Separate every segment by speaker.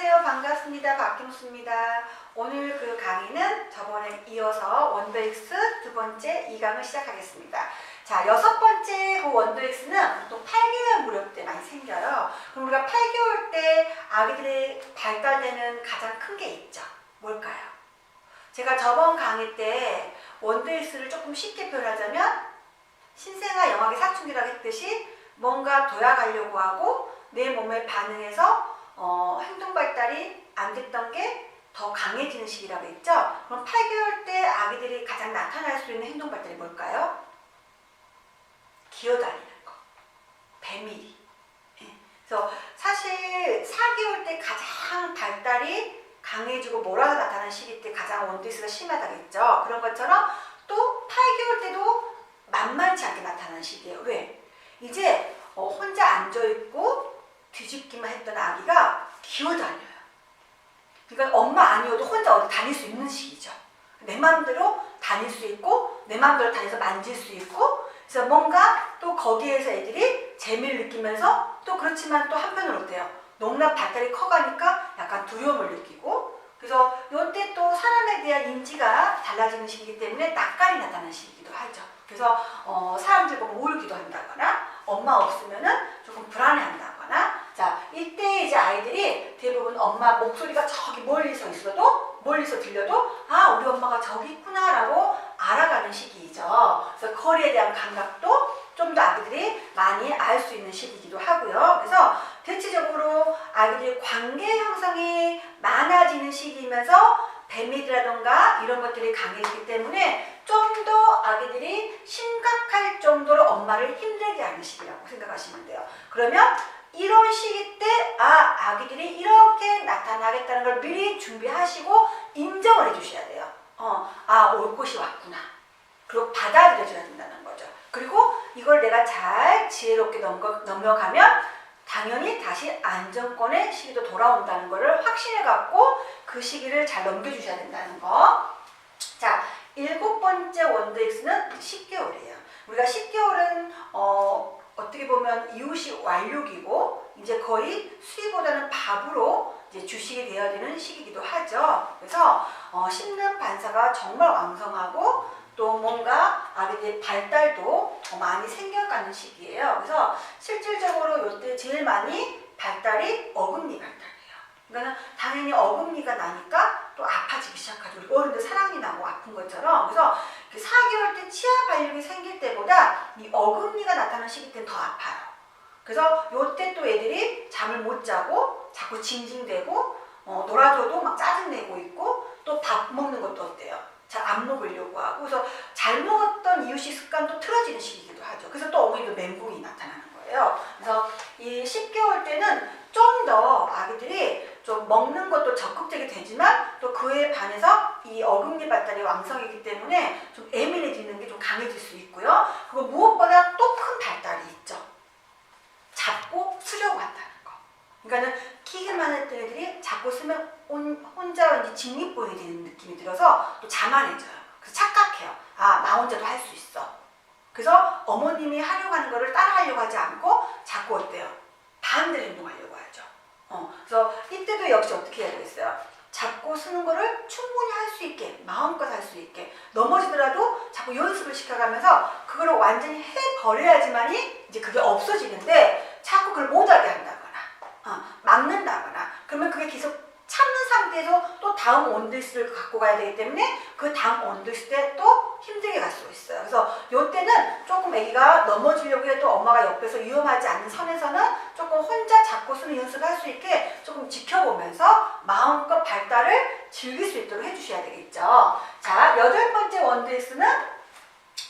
Speaker 1: 안녕하세요. 반갑습니다. 박김수입니다. 오늘 그 강의는 저번에 이어서 원더엑스 두 번째 2강을 시작하겠습니다. 자, 여섯 번째 그 원더엑스는 보통 8개월 무렵 때 많이 생겨요. 그럼 우리가 8개월 때 아기들의 발달되는 가장 큰 게 있죠. 뭘까요? 제가 저번 강의 때 원더엑스를 조금 쉽게 표현하자면 신생아 영악의 사춘기라고 했듯이 뭔가 도약하려고 하고 내 몸에 반응해서 어, 행동 발달이 안 됐던 게 더 강해지는 시기라고 했죠. 그럼 8개월 때 아기들이 가장 나타날 수 있는 행동 발달이 뭘까요? 기어다니는 거, 배밀이. 예. 그래서 사실 4개월 때 가장 발달이 강해지고 몰아서 나타나는 시기 때 가장 원디스가 심하다고 했죠. 그런 것처럼 또 8개월 때도 만만치 않게 나타나는 시기예요. 왜? 이제 어, 혼자 앉아있고 뒤집기만 했던 아기가 기어다녀요. 그러니까 엄마 아니어도 혼자 어디 다닐 수 있는 시기죠. 내 마음대로 다닐 수 있고 내 마음대로 다녀서 만질 수 있고 그래서 뭔가 또 거기에서 애들이 재미를 느끼면서 또 그렇지만 또 한편으로 어때요? 너무나 발달이 커가니까 약간 두려움을 느끼고 그래서 이때 또 사람에 대한 인지가 달라지는 시기이기 때문에 낯가리 나타나는 시기이기도 하죠. 그래서 어, 사람들 보면 울기도 한다거나 엄마 없으면은 조금 불안해한다거나 자 이때 이제 아이들이 대부분 엄마 목소리가 저기 멀리서 있어도 멀리서 들려도 아 우리 엄마가 저기 있구나라고 알아가는 시기이죠. 그래서 거리에 대한 감각도 좀 더 아기들이 많이 알 수 있는 시기이기도 하고요. 그래서 대체적으로 아기들의 관계 형성이 많아지는 시기이면서 배밀이라던가 이런 것들이 강해지기 때문에 좀 더 아기들이 심각할 정도로 엄마를 힘들게 하는 시기라고 생각하시면 돼요. 그러면 이런 시기 때, 아, 아기들이 이렇게 나타나겠다는 걸 미리 준비하시고 인정을 해주셔야 돼요. 어, 아, 올 곳이 왔구나. 그리고 받아들여줘야 된다는 거죠. 그리고 이걸 내가 잘 지혜롭게 넘겨, 넘어가면 당연히 다시 안정권의 시기도 돌아온다는 것을 확신해 갖고 그 시기를 잘 넘겨주셔야 된다는 거. 자, 일곱 번째 원더엑스는 10개월이에요. 우리가 10개월은 어, 어떻게 보면 이웃이 완료기고 이제 거의 수위보다는 밥으로 이제 주식이 되어야 되는 시기이기도 하죠. 그래서 어, 씹는 반사가 정말 왕성하고 또 뭔가 아기들의 발달도 더 많이 생겨가는 시기예요. 그래서 실질적으로 이때 제일 많이 발달이 어금니 발달이에요. 그러니까 당연히 어금니가 나니까 또 아파지기 시작하죠. 우리 어른들 사랑니 나고 아픈 것처럼. 그래서 4개월 때 치아 발육이 생길 때보다 이 어금니 시기 때는 더 아파요. 그래서 요때 또 애들이 잠을 못 자고 자꾸 징징대고 어, 놀아줘도 막 짜증내고 있고 또 밥 먹는 것도 어때요? 잘 안 먹으려고 하고 그래서 잘 먹었던 이유식 습관도 틀어지는 시기이기도 하죠. 그래서 또 어머니도 멘붕이 나타나는 거예요. 그래서 이 10개월 때는 먹는 것도 적극적이 되지만 또 그에 반해서 이 어금니 발달이 왕성이기 때문에 좀 예민해지는 게 좀 강해질 수 있고요. 그리고 무엇보다 또 큰 발달이 있죠. 잡고 쓰려고 한다는 거. 그러니까는 키기만 했던 애들이 잡고 쓰면 혼- 혼자 왠지 직립보이 되는 느낌이 들어서 또 자만해져요. 그래서 착각해요. 아, 나 혼자도 할 수 있어. 그래서 어머님이 하려고 하는 거를 따라 하려고 하지 않고 자꾸 어때요? 반대로 행동하려고 하죠. 어, 그래서 이때도 역시 어떻게 해야 되겠어요? 잡고 쓰는 거를 충분히 할 수 있게, 마음껏 할 수 있게, 넘어지더라도 자꾸 연습을 시켜가면서 그거를 완전히 해버려야지만이 이제 그게 없어지는데 자꾸 그걸 못하게 한다거나, 어, 막는다거나, 그러면 그게 계속 참는 상태에서 또 다음 원더스를 갖고 가야 되기 때문에 그 다음 원더스 때 또 힘들게 갈 수 있어요. 그래서 요때는 조금 아기가 넘어지려고 해도 엄마가 옆에서 위험하지 않는 선에서는 조금 혼자 잡고 쓰는 연습을 할 수 있게 조금 지켜보면서 마음껏 발달을 즐길 수 있도록 해주셔야 되겠죠. 자, 여덟 번째 원더스는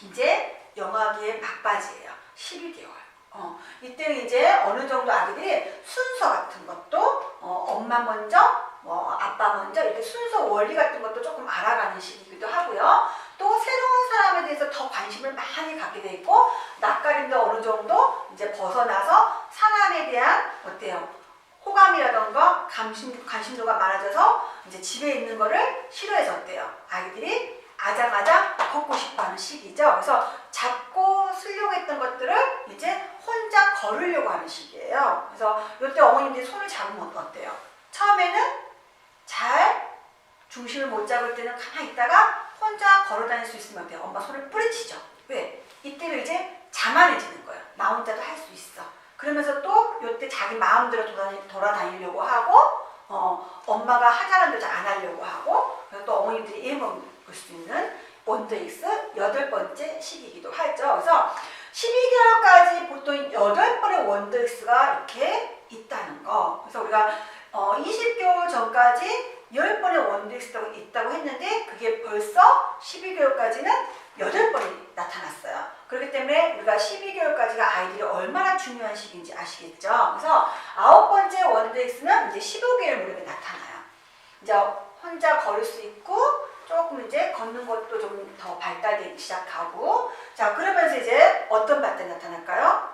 Speaker 1: 이제 영아기의 막바지예요. 12개월. 어, 이때 이제 어느 정도 아기들이 순서 같은 것도 어, 엄마 먼저, 뭐 아빠 먼저 이렇게 순서 원리 같은 것도 조금 알아가는 시기이기도 하고요. 또 새로운 사람에 대해서 더 관심을 많이 갖게 돼 있고 낯가림도 어느 정도 이제 벗어나서 사람에 대한 어때요? 호감이라던가 관심, 관심도가 많아져서 이제 집에 있는 거를 싫어해서 어때요? 아기들이 아장아장 걷고 싶어 하는 시기죠. 그래서 잡고 쓰려고 했던 것들을 이제 혼자 걸으려고 하는 시기예요. 그래서 이때 어머님들이 손을 잡으면 어때요? 처음에는 잡을 때는 가만히 있다가 혼자 걸어 다닐 수 있으면 어때요? 엄마 손을 뿌리치죠. 왜? 이때는 이제 자만해지는 거예요. 나 혼자도 할 수 있어. 그러면서 또 이때 자기 마음대로 돌아다니, 돌아다니려고 하고 어, 엄마가 하자는 대로 안 하려고 하고 또 어머님들이 일먹을 수 있는 원더익스 여덟 번째 시기이기도 하죠. 그래서 12개월까지 보통 여덟 번의 원더익스가 이렇게 있다는 거. 그래서 우리가 어, 20개월 전까지 10번의 원더익스가 있다고 했는데 그게 벌써 12개월까지는 8번이 나타났어요. 그렇기 때문에 우리가 12개월까지가 아이들이 얼마나 중요한 시기인지 아시겠죠? 그래서 아홉 번째 원더익스는 이제 15개월 무렵에 나타나요. 이제 혼자 걸을 수 있고 조금 이제 걷는 것도 좀 더 발달되기 시작하고 자 그러면서 이제 어떤 발달이 나타날까요?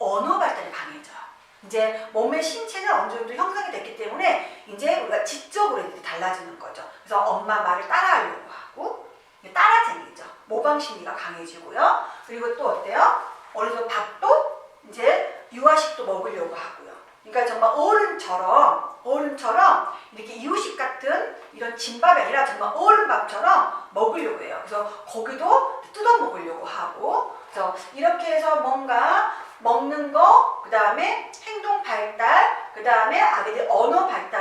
Speaker 1: 언어 발달이 강해져요. 이제 몸의 신체는 어느 정도 형성이 됐기 때문에 이제 우리가 지적으로 이제 달라지는 거죠. 그래서 엄마 말을 따라하려고 하고 따라쟁이죠. 모방 심리가 강해지고요. 그리고 또 어때요? 어느 정도 밥도 이제 유아식도 먹으려고 하고요. 그러니까 정말 어른처럼 어른처럼 이렇게 이유식 같은 이런 진밥이 아니라 정말 어른밥처럼 먹으려고 해요. 그래서 거기도 뜯어 먹으려고 하고 그래서 이렇게 해서 뭔가 먹는 거, 그 다음에 행동 발달, 그 다음에 아기들 언어 발달이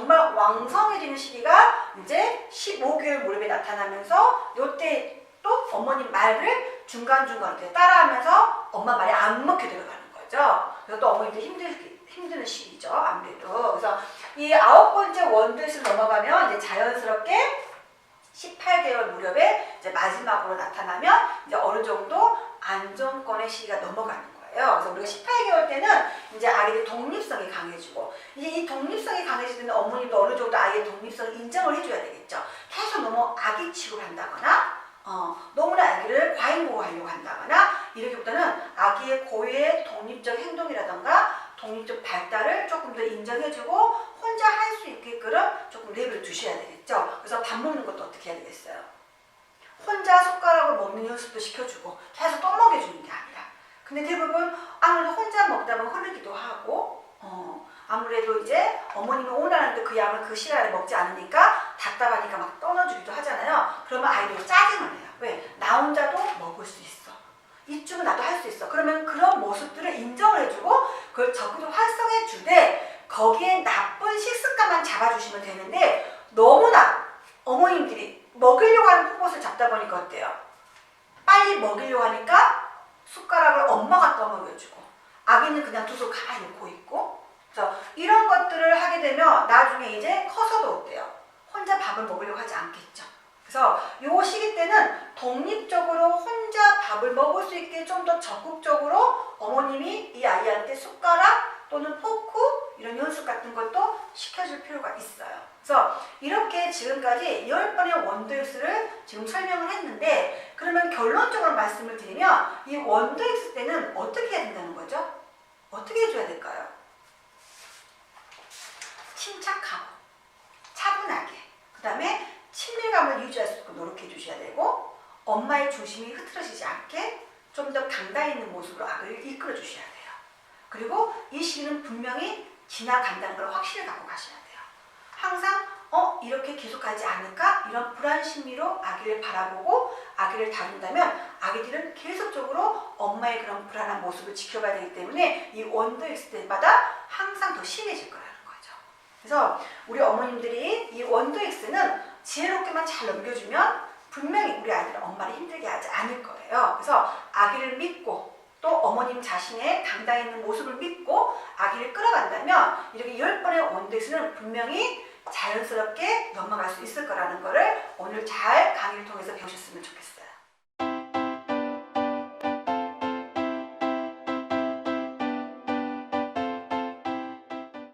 Speaker 1: 정말 왕성해지는 시기가 이제 15개월 무렵에 나타나면서 요때 또 어머님 말을 중간중간 이렇게 따라하면서 엄마 말이 안 먹혀 들어가는 거죠. 그래서 또 어머니들 힘들, 힘드는 시기죠. 아무래도. 그래서 이 아홉 번째 원두에서 넘어가면 이제 자연스럽게 18개월 무렵에 이제 마지막으로 나타나면 이제 어느 정도 안정권의 시기가 넘어가는 거예요. 그래서 우리가 18개월 때는 이제 아이들 독립성이 강해지고 이제 이 독립성이 강해지면 어머님도 어느 정도 아이의 독립성을 인정을 해줘야 되겠죠. 계속 너무 아기 취급을 한다거나 어, 너무나 아기를 과잉 보호하려고 한다거나 이러기보다는 아기의 고유의 독립적 행동이라던가 독립적 발달을 조금 더 인정해주고 혼자 할 수 있게끔 조금 랩을 두셔야 되겠죠. 그래서 밥 먹는 것도 어떻게 해야 되겠어요? 혼자 숟가락을 먹는 연습도 시켜주고 계속 떠먹여주는 게 아니라 근데 대부분 아무래도 보면 흐르기도 하고 어, 아무래도 이제 어머님이 원하는데 그 양을 그 시간에 먹지 않으니까 답답하니까 막 떠넣어주기도 하잖아요. 그러면 아이들이 짜증을 내요. 왜? 나 혼자도 먹을 수 있어. 이쯤은 나도 할 수 있어. 그러면 그런 모습들을 인정을 해주고 그걸 적극적으로 활성해 주되 거기에 나쁜 식습관만 잡아주시면 되는데 너무나 어머님들이 먹이려고 하는 포봇을 잡다 보니까 어때요? 빨리 먹이려고 하니까 숟가락을 엄마가 떠먹여주고 아기는 그냥 두손 가만히 놓고 있고 그래서 이런 것들을 하게 되면 나중에 이제 커서도 어때요? 혼자 밥을 먹으려고 하지 않겠죠. 그래서 요 시기 때는 독립적으로 혼자 밥을 먹을 수 있게 좀 더 적극적으로 어머님이 이 아이한테 숟가락 또는 포크 이런 연습 같은 것도 시켜줄 필요가 있어요. 그래서 이렇게 지금까지 10번의 원더엑스를 지금 설명을 했는데 그러면 결론적으로 말씀을 드리면 이 원더엑스 때는 어떻게 해야 된다는 거죠? 어떻게 해줘야 될까요? 침착하고 차분하게 그 다음에 친밀감을 유지할 수 있도록 노력해 주셔야 되고 엄마의 중심이 흐트러지지 않게 좀 더 강단 있는 모습으로 아이를 이끌어 주셔야 돼요. 그리고 이 시기는 분명히 지나간다는 걸 확실히 갖고 가셔야 돼요. 항상 어 이렇게 계속 가지 않을까 이런 불안 심리로 아기를 바라보고 아기를 다룬다면 아기들은 계속적으로 엄마의 그런 불안한 모습을 지켜봐야 되기 때문에 이 원더 있을 때마다 항상 더 심해질 거라는 거죠. 그래서 우리 어머님들이 이 원더 X는 지혜롭게만 잘 넘겨주면 분명히 우리 아이들은 엄마를 힘들게 하지 않을 거예요. 그래서 아기를 믿고 또 어머님 자신의 당당 있는 모습을 믿고 아기를 끌어간다면 이렇게 열 번의 원더엑스는 분명히 자연스럽게 넘어갈 수 있을 거라는 거를 오늘 잘 강의를 통해서 배우셨으면 좋겠어요.